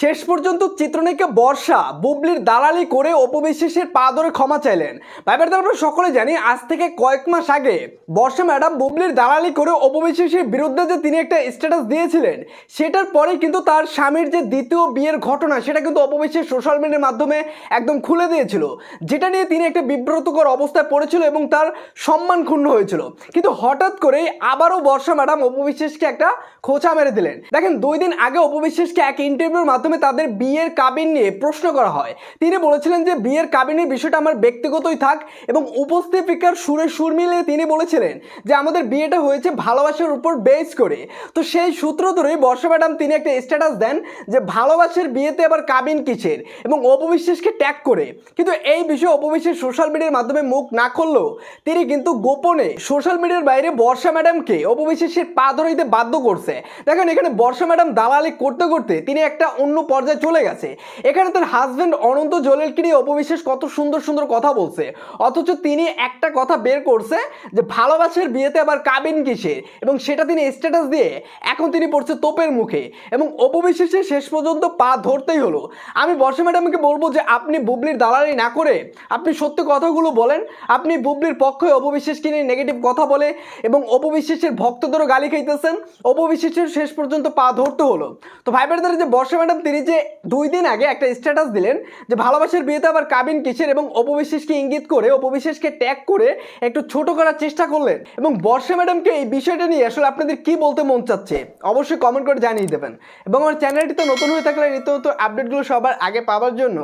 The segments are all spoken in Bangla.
শেষ পর্যন্ত চিত্রনায়িকা বর্ষা বুবলির দালালি করে অপবিশ্বাসের পা ধরে ক্ষমা চাইলেন। ভাইবার আমরা সকলে জানি, আজ থেকে কয়েক মাস আগে বর্ষা ম্যাডাম বুবলির দালালি করে অপবিশ্বাসের বিরুদ্ধে যে তিনি একটা স্ট্যাটাস দিয়েছিলেন, সেটার পরে কিন্তু তার স্বামীর যে দ্বিতীয় বিয়ের ঘটনা, সেটা কিন্তু অপবিশ্বাস সোশ্যাল মিডিয়ার মাধ্যমে একদম খুলে দিয়েছিল। যেটা নিয়ে তিনি একটা বিব্রতকর অবস্থায় পড়েছিল এবং তার সম্মান ক্ষুণ্ণ হয়েছিল। কিন্তু হঠাৎ করেই আবারও বর্ষা ম্যাডাম অপবিশ্বাসকে একটা খোঁচা মেরে দিলেন। দেখেন, দুই দিন আগে অপবিশ্বাসকে এক ইন্টারভিউর মাধ্যমে তাদের বিয়ের কাবিন নিয়ে প্রশ্ন করা হয়। তিনি বলেছিলেন যে, বিয়ের কাবিনের বিষয়টা আমার ব্যক্তিগতই থাক এবং উপস্থাপিকার সুরে সুর মিলিয়ে তিনি বলেছিলেন যে, আমাদের বিয়েটা হয়েছে ভালোবাসার উপর বেস করে। তো সেই সূত্র ধরেই বর্ষা ম্যাডাম তিনি একটা স্ট্যাটাস দেন যে, ভালোবাসার বিয়েতে আবার কাবিন কিসের এবং অপবিশ্বাসকে ট্যাগ করে। কিন্তু এই বিষয়ে অপবিশ্বাস সোশ্যাল মিডিয়ার মাধ্যমে মুখ না করলেও তিনি কিন্তু গোপনে সোশ্যাল মিডিয়ার বাইরে বর্ষা ম্যাডামকে অপবিশ্বাসের পা ধরাইতে বাধ্য করছে। দেখেন এখানে বর্ষা ম্যাডাম দালালি করতে করতে তিনি একটা অন্য পর্যায়ে চলে গেছে। এখানে তার হাজব্যান্ড অনন্ত জলেলকে নিয়ে অপবিশ্বাস কত সুন্দর সুন্দর কথা বলছে। অথচ তিনি একটা কথা বের করছে যে, ভালোবাসার বিয়েতে আবার কাবিন কিসে এবং সেটা তিনি স্ট্যাটাস দিয়ে এখন তিনি পড়ছে তোপের মুখে। এবং অপবিশ্বাসের শেষ পর্যন্ত পা ধরতেই হলো। আমি বর্ষা ম্যাডামকে বলব যে, আপনি বুবলির দালালি না করে আপনি সত্যি কথাগুলো বলেন। আপনি বুবলির পক্ষে অপবিশ্বাসকে নিয়ে নেগেটিভ কথা বলে এবং অপবিশ্বাসের ভক্তদেরও গালি খাইতেছেন। অপবিশ্বাসের শেষ পর্যন্ত পা ধরতে হলো। তো ভাই ব্রাদার যে, বর্ষা ম্যাডাম তিনি যে দুই দিন আগে একটা স্ট্যাটাস দিলেন যে ভালোবাসার বিয়েতে আবার কাবিন কিসের এবং অপবিশ্বাসকে ইঙ্গিত করে অপবিশ্বাসকে ট্যাগ করে একটু ছোট করার চেষ্টা করলেন। এবং বর্ষা ম্যাডামকে এই বিষয়টা নিয়ে আসলে আপনাদের কি বলতে মন চাচ্ছে, অবশ্যই কমেন্ট করে জানিয়ে দেবেন। এবং আমার চ্যানেলটিতে নতুন হয়ে থাকলে নিত্য নতুন আপডেটগুলো সবার আগে পাওয়ার জন্য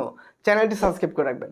চ্যানেলটি সাবস্ক্রাইব করে রাখবেন।